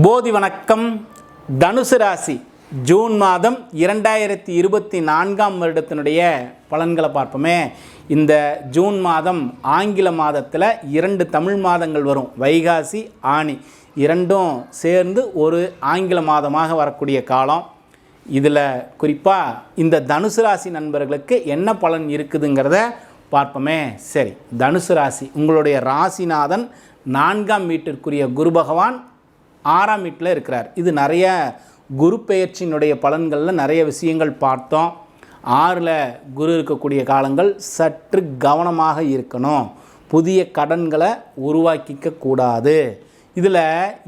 போதி வணக்கம். தனுசு ராசி ஜூன் மாதம் இரண்டாயிரத்தி இருபத்தி நான்காம் வருடத்தினுடைய பலன்களை பார்ப்போமே. இந்த ஜூன் மாதம் ஆங்கில மாதத்தில் இரண்டு தமிழ் மாதங்கள் வரும். வைகாசி ஆணி இரண்டும் சேர்ந்து ஒரு ஆங்கில மாதமாக வரக்கூடிய காலம். இதில் குறிப்பாக இந்த தனுசு ராசி நண்பர்களுக்கு என்ன பலன் இருக்குதுங்கிறத பார்ப்போமே. சரி தனுசு ராசி உங்களுடைய ராசிநாதன் நான்காம் வீட்டிற்குரிய குரு பகவான் ஆறாம் வீட்டில் இருக்கிறார். இது நிறைய குரு பெயர்ச்சியினுடைய பலன்களில் நிறைய விஷயங்கள் பார்த்தோம். ஆறில் குரு இருக்கக்கூடிய காலங்கள் சற்று கவனமாக இருக்கணும். புதிய கடன்களை உருவாக்கிக்க கூடாது. இதில்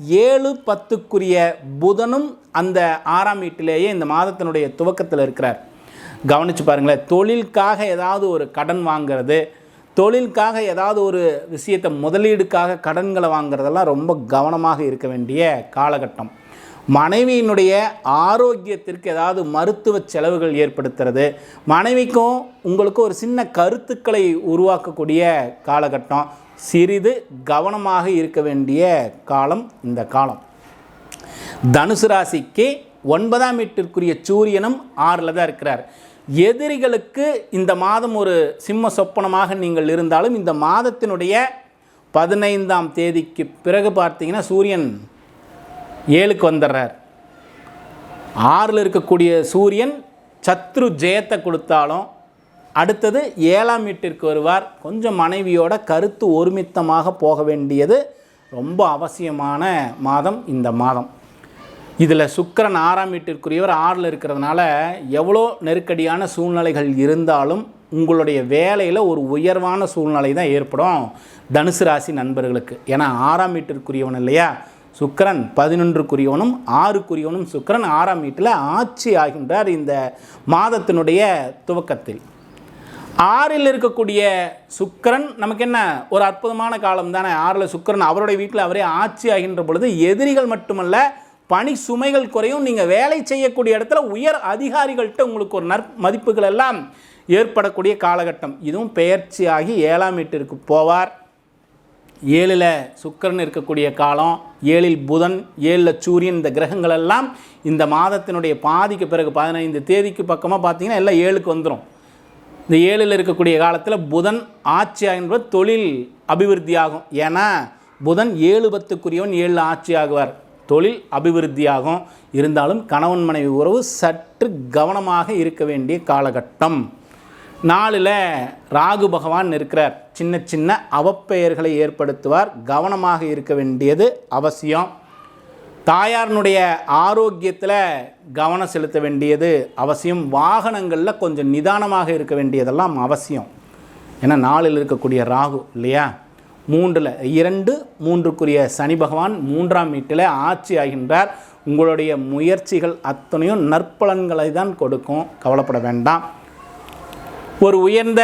ஏழு பத்துக்குரிய புதனும் அந்த ஆறாம் வீட்டிலேயே இந்த மாதத்தினுடைய துவக்கத்தில் இருக்கிறார். கவனித்து பாருங்களேன் தொழிலுக்காக ஏதாவது ஒரு கடன் வாங்கிறது தொழிலுக்காக ஏதாவது ஒரு விஷயத்தை முதலீடுக்காக கடன்களை வாங்குறதெல்லாம் ரொம்ப கவனமாக இருக்க வேண்டிய காலகட்டம். மனைவியினுடைய ஆரோக்கியத்திற்கு ஏதாவது மருத்துவ செலவுகள் ஏற்படுத்துறது. மனைவிக்கும் உங்களுக்கும் ஒரு சின்ன கருத்துக்களை உருவாக்கக்கூடிய காலகட்டம். சிறிது கவனமாக இருக்க வேண்டிய காலம் இந்த காலம். தனுசு ராசிக்கு ஒன்பதாம் வீட்டிற்குரிய சூரியனும் ஆறில் தான் இருக்கிறார். எதிரிகளுக்கு இந்த மாதம் ஒரு சிம்ம சொப்பனமாக நீங்கள் இருந்தாலும் இந்த மாதத்தினுடைய பதினைந்தாம் தேதிக்கு பிறகு பார்த்தீங்கன்னா சூரியன் ஏழுக்கு வந்துடுறார். ஆறில் இருக்கக்கூடிய சூரியன் சத்ரு ஜெயத்தை கொடுத்தாலும் அடுத்தது ஏழாம் வீட்டிற்கு வருவார். கொஞ்சம் மனைவியோட கருத்து ஒருமித்தமாக போக வேண்டியது ரொம்ப அவசியமான மாதம் இந்த மாதம். இதில் சுக்கிரன் ஆறாம் வீட்டிற்குரியவர் ஆறில் இருக்கிறதுனால எவ்வளோ நெருக்கடியான சூழ்நிலைகள் இருந்தாலும் உங்களுடைய வேலையில் ஒரு உயர்வான சூழ்நிலை தான் ஏற்படும் தனுசு ராசி நண்பர்களுக்கு. ஏன்னா ஆறாம் வீட்டிற்குரியவன் இல்லையா? சுக்கிரன் பதினொன்றுக்குரியவனும் ஆறுக்குரியவனும் சுக்கிரன் ஆறாம் வீட்டில் ஆட்சி ஆகின்றார் இந்த மாதத்தினுடைய துவக்கத்தில். ஆறில் இருக்கக்கூடிய சுக்கரன் நமக்கு என்ன? ஒரு அற்புதமான காலம் தானே. ஆறில் சுக்கிரன் அவருடைய வீட்டில் அவரே ஆட்சி ஆகின்ற பொழுது எதிரிகள் மட்டுமல்ல பணி சுமைகள் குறையும். நீங்கள் வேலை செய்யக்கூடிய இடத்துல உயர் அதிகாரிகள்கிட்ட உங்களுக்கு ஒரு நற் மதிப்புகள் எல்லாம் ஏற்படக்கூடிய காலகட்டம். இதுவும் பெயர்ச்சியாகி ஏழாம் வீட்டிற்கு போவார். ஏழில் சுக்கிரன் இருக்கக்கூடிய காலம் ஏழில் புதன் ஏழில் சூரியன் இந்த கிரகங்கள் எல்லாம் இந்த மாதத்தினுடைய பாதிக்கு பிறகு பதினைந்து தேதிக்கு பக்கமாக பார்த்தீங்கன்னா எல்லாம் ஏழுக்கு வந்துடும் இந்த ஏழில் இருக்கக்கூடிய காலத்தில் புதன் ஆட்சி என்பது தொழில் அபிவிருத்தி ஆகும் ஏன்னா புதன் ஏழு பத்துக்குரியவன் ஏழு ஆட்சி ஆகுவார். தொழில் அபிவிருத்தியாகும். இருந்தாலும் கணவன் மனைவி உறவு சற்று கவனமாக இருக்க வேண்டிய காலகட்டம். நாளில் ராகு பகவான் இருக்கிறார் சின்ன சின்ன அவப்பெயர்களை ஏற்படுத்துவார். கவனமாக இருக்க வேண்டியது அவசியம். தாயாரினுடைய ஆரோக்கியத்தில் கவனம் செலுத்த வேண்டியது அவசியம். வாகனங்களில் கொஞ்சம் நிதானமாக இருக்க வேண்டியதெல்லாம் அவசியம். ஏன்னா நாளில் இருக்கக்கூடிய ராகு இல்லையா? மூன்றில் இரண்டு மூன்றுக்குரிய சனி பகவான் மூன்றாம் வீட்டில் ஆட்சி ஆகின்றார் உங்களுடைய முயற்சிகள் அத்தனையும் நற்பலன்களை தான் கொடுக்கும். கவலைப்பட வேண்டாம். ஒரு உயர்ந்த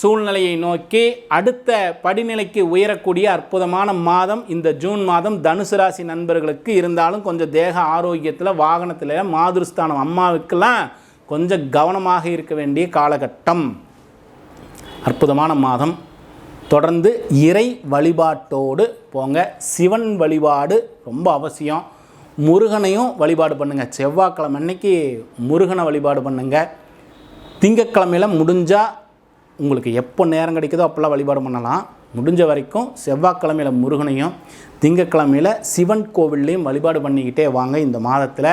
சூழ்நிலையை நோக்கி அடுத்த படிநிலைக்கு உயரக்கூடிய அற்புதமான மாதம் இந்த ஜூன் மாதம் தனுசு ராசி நண்பர்களுக்கு இருந்தாலும் கொஞ்சம் தேக ஆரோக்கியத்தில் வாகனத்தில் மாதுருஸ்தானம் அம்மாவுக்கெல்லாம் கொஞ்சம் கவனமாக இருக்க வேண்டிய காலகட்டம். அற்புதமான மாதம். தொடர்ந்து இறை வழிபாட்டோடு போங்க. சிவன் வழிபாடு ரொம்ப அவசியம். முருகனையும் வழிபாடு பண்ணுங்கள் செவ்வாய்க்கிழமை அன்னைக்கு முருகனை வழிபாடு பண்ணுங்கள் திங்கக்கிழமையில் முடிஞ்சால் உங்களுக்கு எப்போ நேரம் கிடைக்குதோ அப்போல்லாம் வழிபாடு பண்ணலாம். முடிஞ்ச வரைக்கும் செவ்வாய்க்கிழமையில் முருகனையும் திங்கக்கிழமையில் சிவன் கோவில்லையும் வழிபாடு பண்ணிக்கிட்டே வாங்க. இந்த மாதத்தில்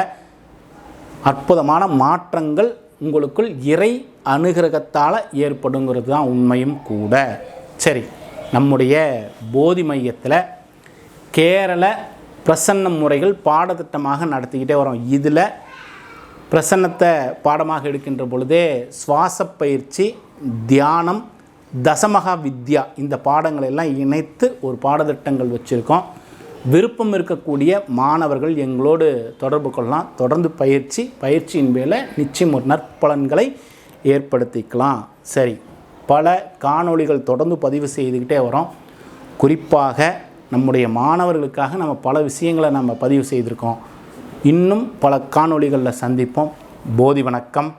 அற்புதமான மாற்றங்கள் உங்களுக்குள் இறை அனுகிரகத்தால் ஏற்படுங்கிறது தான் உண்மையும் கூட. சரி நம்முடைய போதி மையத்தில் கேரள பிரசன்ன முறைகள் பாடத்திட்டமாக நடத்திக்கிட்டே வரோம். இதில் பிரசன்னத்தை பாடமாக எடுக்கின்ற பொழுதே சுவாச பயிற்சி தியானம் தசமகா வித்யா இந்த பாடங்களை எல்லாம் இணைத்து ஒரு பாடத்திட்டங்கள் வச்சுருக்கோம். விருப்பம் இருக்கக்கூடிய மாணவர்கள் எங்களோடு தொடர்பு கொள்ளலாம். தொடர்ந்து பயிற்சி பயிற்சியின் மேலே நிச்சயம் ஒரு நற்பலன்களை ஏற்படுத்திக்கலாம். சரி பல காணொளிகள் தொடர்ந்து பதிவு செய்துக்கிட்டே வரோம். குறிப்பாக நம்முடைய மாணவர்களுக்காக நம்ம பல விஷயங்களை நம்ம பதிவு செய்திருக்கோம். இன்னும் பல காணொளிகளில் சந்திப்போம். போதி வணக்கம்.